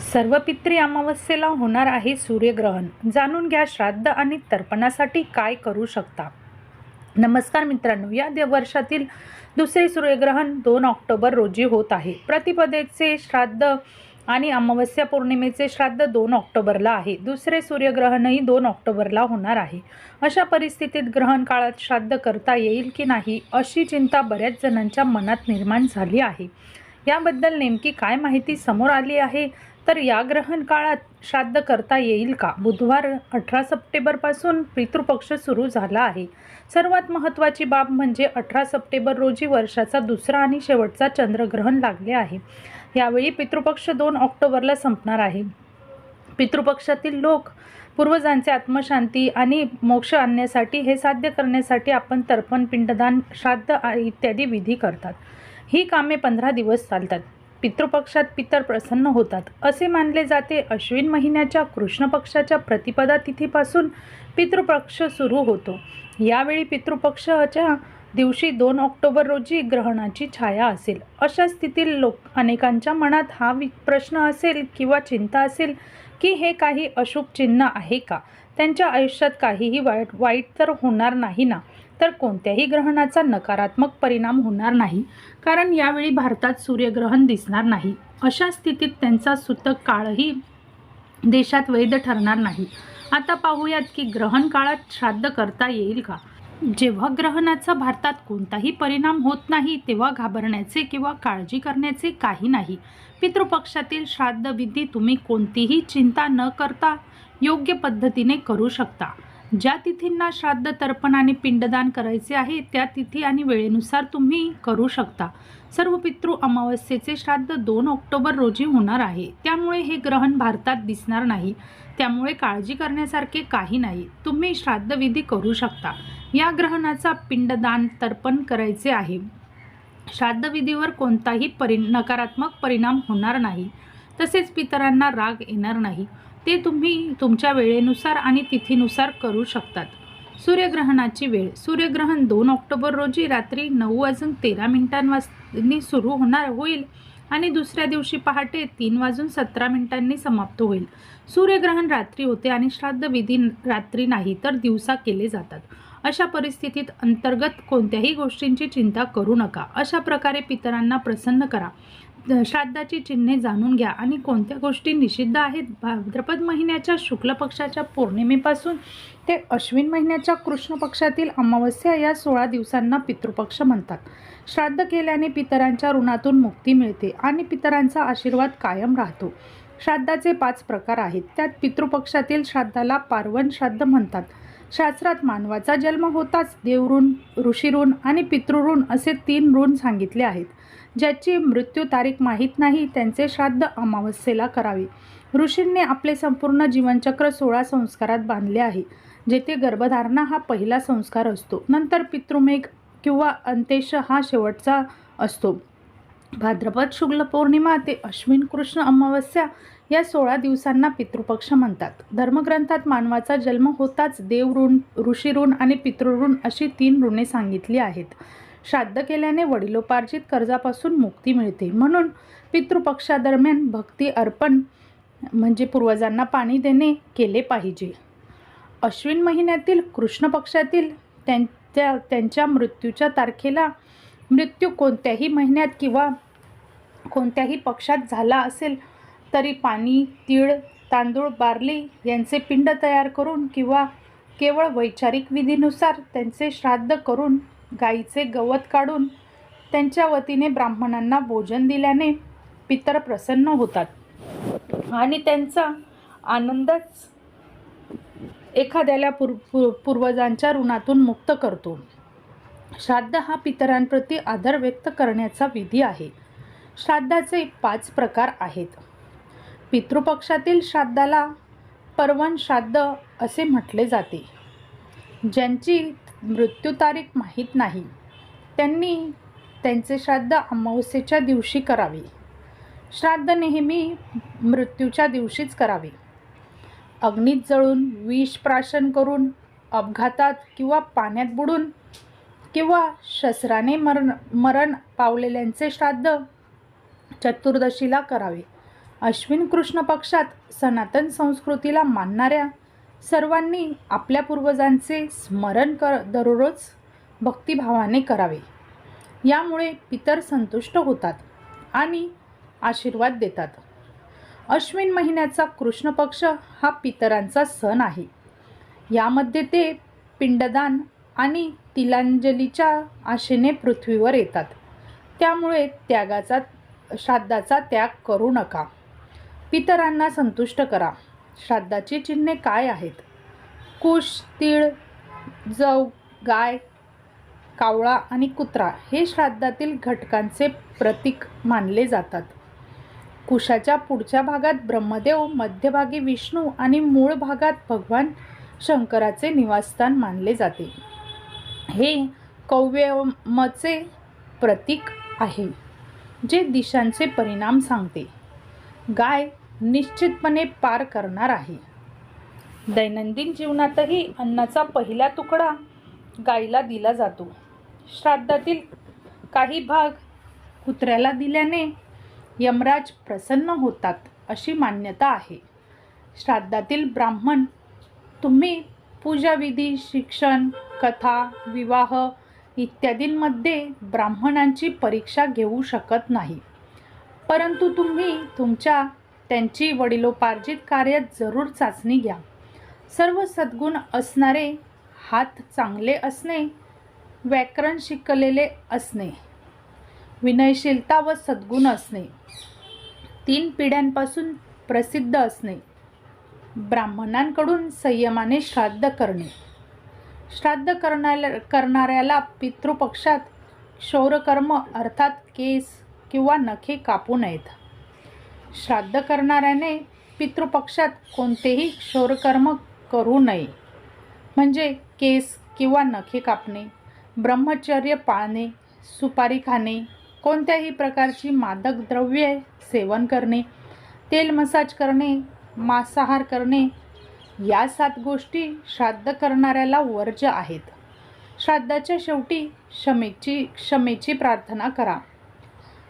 सर्व पित्री अमावस्येला होणार आहे सूर्यग्रहण. जाणून घ्या श्राद्ध आणि तर्पणासाठी काय करू शकता. नमस्कार मित्रांनो या दे वर्षातील दुसरे सूर्यग्रहण दोन ऑक्टोबर रोजी होत आहे. प्रतिपदेचे श्राद्ध आणि अमावस्या पौर्णिमेचे श्राद्ध दोन ऑक्टोबरला आहे. दुसरे सूर्यग्रहणही दोन ऑक्टोबरला होणार आहे. अशा परिस्थितीत ग्रहण काळात श्राद्ध करता येईल की नाही अशी चिंता बऱ्याच जणांच्या मनात निर्माण झाली आहे. याबद्दल नेमकी काय माहिती समोर आली आहे? तर या ग्रहण काळात श्राद्ध करता येईल का? बुधवार अठरा सप्टेंबरपासून पितृपक्ष सुरू झाला आहे. सर्वात महत्त्वाची बाब म्हणजे अठरा सप्टेंबर रोजी वर्षाचा दुसरा आणि शेवटचा चंद्रग्रहण लागले आहे. यावेळी पितृपक्ष दोन ऑक्टोबरला संपणार आहे. पितृपक्षातील लोक पूर्वजांचे आत्मशांती आणि मोक्ष आणण्यासाठी हे साध्य करण्यासाठी आपण तर्पण पिंडदान श्राद्ध इत्यादी विधी करतात. ही कामे पंधरा दिवस चालतात. पितृपक्षात पितर प्रसन्न होतात. असे मानले जाते. अश्विन महिन्याच्या कृष्ण पक्षाच्या प्रतिपदा तिथीपासून पितृपक्ष सुरू होतो. यावेळी पितृपक्षाच्या दिवशी दोन ऑक्टोबर रोजी ग्रहणाची छाया असेल. अशा स्थितीत लोक अनेकांच्या मनात हा वि प्रश्न असेल किंवा चिंता असेल की हे काही अशुभ चिन्ह आहे का? त्यांच्या आयुष्यात काहीही वाईट वाईट तर होणार नाही ना? तर कोणत्याही ग्रहणाचा नकारात्मक परिणाम होणार नाही कारण यावेळी भारतात सूर्यग्रहण दिसणार नाही. अशा स्थितीत त्यांचा सुतक काळही देशात वैध ठरणार नाही. आता पाहूयात की ग्रहण काळात श्राद्ध करता येईल का? जेव्हा ग्रहणाचा भारतात कोणताही परिणाम होत नाही तेव्हा घाबरण्याचे किंवा काळजी करण्याचे काही नाही. पितृपक्षातील श्राद्ध विधी तुम्ही कोणतीही चिंता न करता योग्य पद्धतीने करू शकता. ज्या तिथींना श्राद्ध तर्पण आणि पिंडदान करायचे आहे त्या तिथी आणि वेळेनुसार तुम्ही करू शकता. सर्व पितृ अमावस्येचे श्राद्ध दोन ऑक्टोबर रोजी होणार आहे. त्यामुळे हे ग्रहण भारतात दिसणार नाही. त्यामुळे काळजी करण्यासारखे काही नाही. तुम्ही श्राद्धविधी करू शकता. या ग्रहणाचा पिंडदान तर्पण करायचे आहे. श्राद्धविधीवर कोणताही परि नकारात्मक परिणाम होणार नाही. तसेच पितरांना राग येणार नाही. ते तुम्ही तुमच्या वेळेनुसार आणि तिथीनुसार करू शकतात. सूर्यग्रहणाची वेळ. सूर्यग्रहण दोन ऑक्टोबर रोजी रात्री नऊ वाजून तेरा मिनिटांनी सुरू होणार होईल आणि दुसऱ्या दिवशी पहाटे तीन वाजून सतरा मिनिटांनी समाप्त होईल. सूर्यग्रहण रात्री होते आणि श्राद्ध विधी रात्री नाही तर दिवसा केले जातात. अशा परिस्थितीत अंतर्गत कोणत्याही गोष्टींची चिंता करू नका. अशा प्रकारे पितरांना प्रसन्न करा. श्राद्धाची चिन्हे जाणून घ्या. आणि कोणत्या गोष्टी निषिद्ध आहेत? भाद्रपद महिन्याच्या शुक्ल पक्षाच्या पौर्णिमेपासून ते अश्विन महिन्याच्या कृष्ण पक्षातील अमावस्या या सोळा दिवसांना पितृपक्ष म्हणतात. श्राद्ध केल्याने पितरांच्या ऋणातून मुक्ती मिळते आणि पितरांचा आशीर्वाद कायम राहतो. श्राद्धाचे पाच प्रकार आहेत. त्यात पितृपक्षातील श्राद्धाला पार्वण श्राद्ध म्हणतात. शास्त्रात मानवाचा जन्म होताच देवऋण ऋषीऋण आणि पितृऋण असे तीन ऋण सांगितले आहेत. ज्याची मृत्यू तारीख माहीत नाही त्यांचे श्राद्ध अमावस्येला करावे. ऋषींनी आपले संपूर्ण जीवनचक्र सोळा संस्कारात बांधले आहे जेथे गर्भधारणा हा पहिला संस्कार असतो. नंतर पितृमेघ किंवा अंत्येश हा शेवटचा असतो. भाद्रपद शुक्ल पौर्णिमा ते अश्विन कृष्ण अमावस्या या सोळा दिवसांना पितृपक्ष म्हणतात. धर्मग्रंथात मानवाचा जन्म होताच देव ऋण ऋषीऋण आणि पितृऋण अशी तीन ऋणे सांगितली आहेत. श्राद्ध केल्याने वडिलोपार्जित कर्जापासून मुक्ती मिळते. म्हणून पितृपक्षादरम्यान भक्ती अर्पण म्हणजे पूर्वजांना पाणी देणे केले पाहिजे. अश्विन महिन्यातील कृष्ण पक्षातील त्यांच्या त्यांच्या मृत्यूच्या तारखेला मृत्यू कोणत्याही महिन्यात किंवा कोणत्याही पक्षात झाला असेल तरी पाणी तीळ तांदूळ बार्ली यांचे पिंड तयार करून किंवा केवळ वैचारिक विधीनुसार त्यांचे श्राद्ध करून गाईचे गवत काढून त्यांच्या वतीने ब्राह्मणांना भोजन दिल्याने पितर प्रसन्न होतात. आणि त्यांचा आनंदच एखाद्याला पूर्व पूर्वजांच्या ऋणातून मुक्त करतो. श्राद्ध हा पितरांप्रती आदर व्यक्त करण्याचा विधी आहे. श्राद्धाचे पाच प्रकार आहेत. पितृपक्षातील श्राद्धाला पर्वण श्राद्ध असे म्हटले जाते. ज्यांची मृत्यू तारीख माहीत नाही त्यांनी त्यांचे श्राद्ध अमावस्येच्या दिवशी करावे. श्राद्ध नेहमी मृत्यूच्या दिवशीच करावे. अग्नीत जळून विष प्राशन करून अपघातात किंवा पाण्यात बुडून किंवा शस्त्राने मरण मरण पावलेल्यांचे श्राद्ध चतुर्दशीला करावे. अश्विन कृष्ण पक्षात सनातन संस्कृतीला मानणाऱ्या सर्वांनी आपल्या पूर्वजांचे स्मरण कर दररोज भक्तिभावाने करावे. यामुळे पितर संतुष्ट होतात आणि आशीर्वाद देतात. अश्विन महिन्याचा कृष्ण पक्ष हा पितरांचा सण आहे. यामध्ये ते पिंडदान आणि तिलांजलीच्या आशेने पृथ्वीवर येतात. त्यामुळे त्यागाचा श्राद्धाचा त्याग करू नका. पितरांना संतुष्ट करा. श्राद्धाची चिन्हे काय आहेत? कुश तीळ जव गाय कावळा आणि कुत्रा हे श्राद्धातील घटकांचे प्रतीक मानले जातात. कुशाच्या पुढच्या भागात ब्रह्मदेव मध्यभागी विष्णू आणि मूळ भागात भगवान शंकराचे निवासस्थान मानले जाते. हे कौव्यमचे प्रतीक आहे जे दिशांचे परिणाम सांगते. गाय निश्चितपणे पार करणार आहे. दैनंदिन जीवनातही अन्नाचा पहिला तुकडा गायीला दिला जातो. श्राद्धातील काही भाग कुत्र्याला दिल्याने यमराज प्रसन्न होतात अशी मान्यता आहे. श्राद्धातील ब्राह्मण तुम्ही पूजाविधी शिक्षण कथा विवाह इत्यादींमध्ये ब्राह्मणांची परीक्षा घेऊ शकत नाही. परंतु तुम्ही तुमच्या त्यांची वडिलोपार्जित कार्यात जरूर चाचणी घ्या. सर्व सद्गुण असणारे हात चांगले असणे व्याकरण शिकलेले असणे विनयशीलता व सद्गुण असणे तीन पिढ्यांपासून प्रसिद्ध असणे ब्राह्मणांकडून संयमाने श्राद्ध करणे. श्राद्ध करणाऱ्या करणाऱ्याला पितृपक्षात क्षौरकर्म अर्थात केस किंवा नखे कापू नयेत. श्राद्ध करणाऱ्याने पितृपक्षात कोणतेही क्षौरकर्म करू नये. म्हणजे केस किंवा नखे कापणे ब्रह्मचर्य पाळणे सुपारी खाणे कोणत्याही प्रकारची मादक द्रव्ये सेवन करणे तेल मसाज करणे मांसाहार करणे या सात गोष्टी श्राद्ध करणाऱ्याला वर्ज्य आहेत. श्राद्धाच्या शेवटी क्षमेची क्षमेची प्रार्थना करा.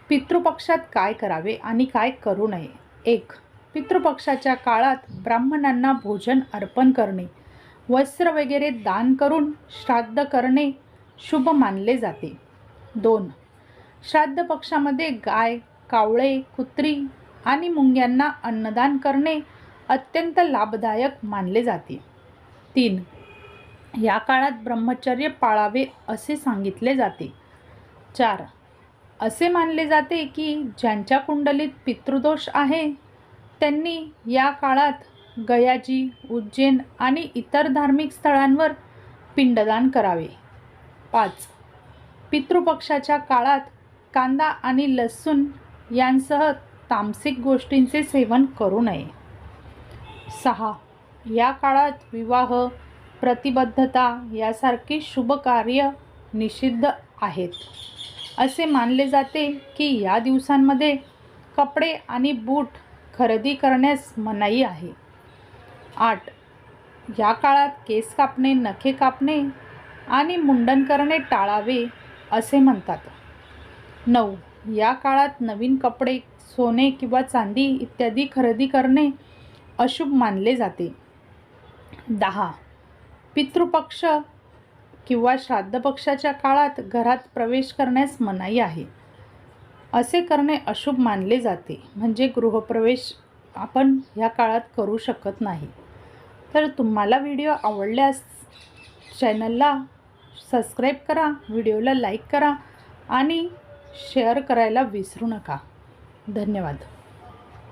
पितृपक्षात काय करावे आणि काय करू नये? एक पितृपक्षाच्या काळात ब्राह्मणांना भोजन अर्पण करणे. वस्त्र वगैरे दान करून श्राद्ध करणे शुभ मानले जाते. दोन श्राद्ध पक्षामध्ये गाय कावळे कुत्री आणि मुंग्यांना अन्नदान करणे अत्यंत लाभदायक मानले जाते. तीन या काळात ब्रह्मचर्य पाळावे असे सांगितले जाते. चार असे मानले जाते की ज्यांच्या कुंडलीत पितृदोष आहे त्यांनी या काळात गयाजी उज्जैन आणि इतर धार्मिक स्थळांवर पिंडदान करावे. पाच पितृपक्षाच्या काळात कांदा आणि लसूण यांसह तामसिक गोष्टींचे सेवन करू नये. सहा. या काळात विवाह प्रतिबद्धता यासारखी शुभ कार्य निषिद्ध आहेत. असे मानले जाते की या दिवसांमध्ये कपडे आणि बूट खरेदी करण्यास मनाई आहे. आठ. या काळात केस कापणे नखे कापणे आणि मुंडन करणे टाळावे असे म्हणतात. नऊ. या काळात नवीन कपडे सोने किंवा चांदी इत्यादी खरेदी करणे अशुभ मानले जाते. दहा. पितृपक्ष किंवा श्राद्ध पक्षाच्या काळात घरात प्रवेश करण्यास मनाई आहे. असे करणे अशुभ मानले जाते. म्हणजे गृहप्रवेश आपण ह्या काळात करू शकत नाही. तर तुम्हाला व्हिडिओ आवडल्यास चॅनलला सबस्क्राईब करा व्हिडिओला लाईक करा आणि शेअर करायला विसरू नका. धन्यवाद.